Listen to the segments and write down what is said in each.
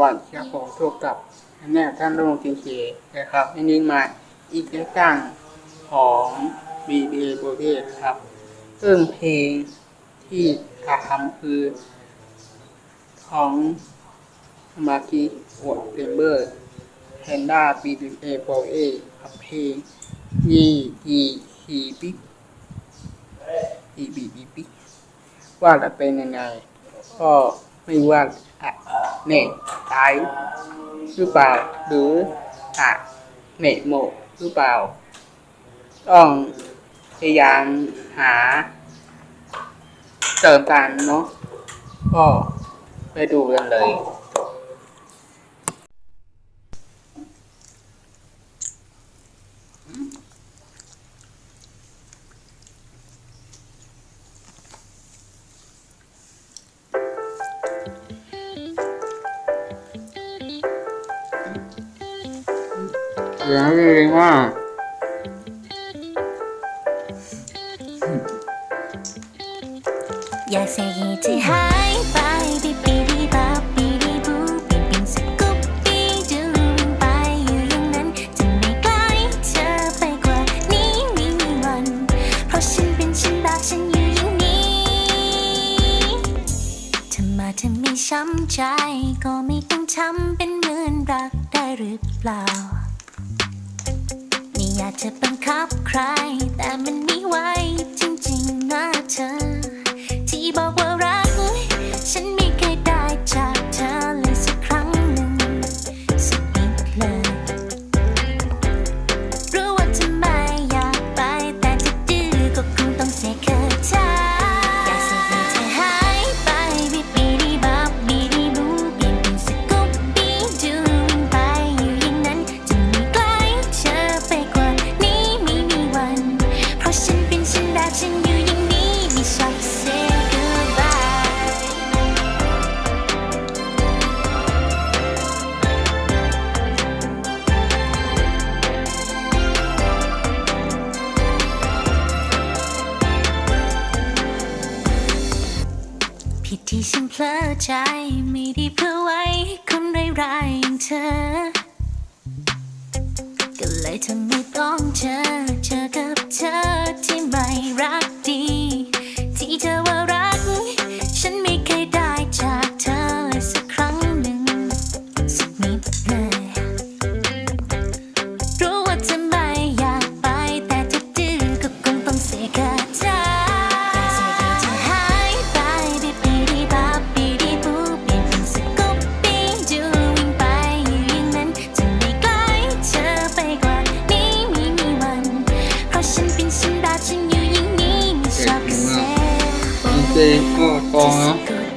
วัสดีครับผมถูกกับแนวท่านลุงทีเคนะครับอันนี้มาอีกเรื่องตั้งของ BBA โปรเทสครับ ซึ่งเพลงที่ทำคือ ของมาชิกวอดเทมเบอร์แพนด้า BBA โปรเอกับเพลงยียีฮีบิ๊กอีบีบีบิ๊กว่าจะเป็นยังไง ก็ไม่ว่าอะ เน็ตตายหรือเปล่า หรือหะเน็ตหมหรือเปล่า ต้องพยายามหาเติมกันเนาะก็ไปดูกันเลย สียงดีมากอยากใส่ให้ใจหายไปปีปีดีบับปีดีบูปีปิงสกุปปี้ดูวิ่งไปอยู่อย่างนั้น จะไม่ไกลเธอไปกว่านี้ไม่มีวัน เพราะฉันเป็นฉันแบบฉันอยู่อย่างนี้เธอมาเธอไม่ช้ำใจ ก็ไม่ต้องทำเป็นเหมือนรักได้หรือเปล่า อยากจะบังคับใคร แต่มัน ที่ฉันเพลอใจไม่ได้เพื่อไว้ให้คนร้ายๆอย่างเธอ ก็เลยทำให้ต้องเจอเจอกับเธอที่ไม่รักดี ที่เธอว่ารัก ฉันเป็นฉั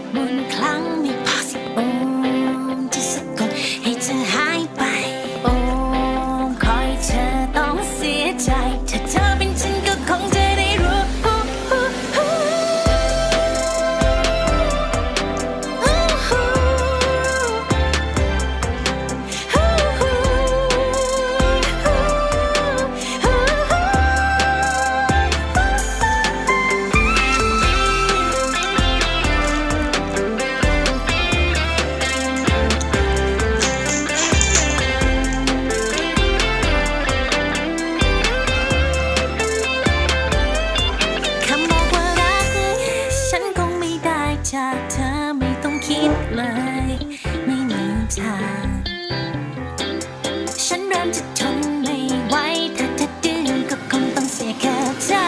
ทนไม่ไหวถ้าเธอดื้อก็คงต้องเสียแค่เธอ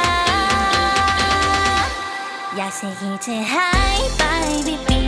อยากเสียให้เธอหายไปบิ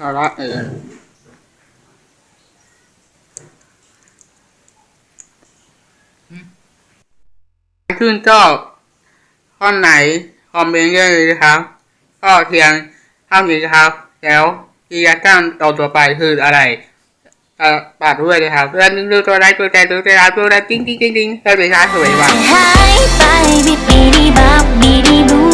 ภาระเองชื่นชอบข้อไหนคอมเมนต์ได้เลยครับ ก็เพียงเท่านี้ครับ แล้วกิจกรรมต่อต่อไปคืออะไรเอ่อฝากด้วยนะครับเรื่องนึงดูตัวไลค์ตัวใจตัวใจตัวใจติ้งติ้งติ้งติ้งสวัสดีครับสวัสดีครับหาไปบิบบีดีบับบี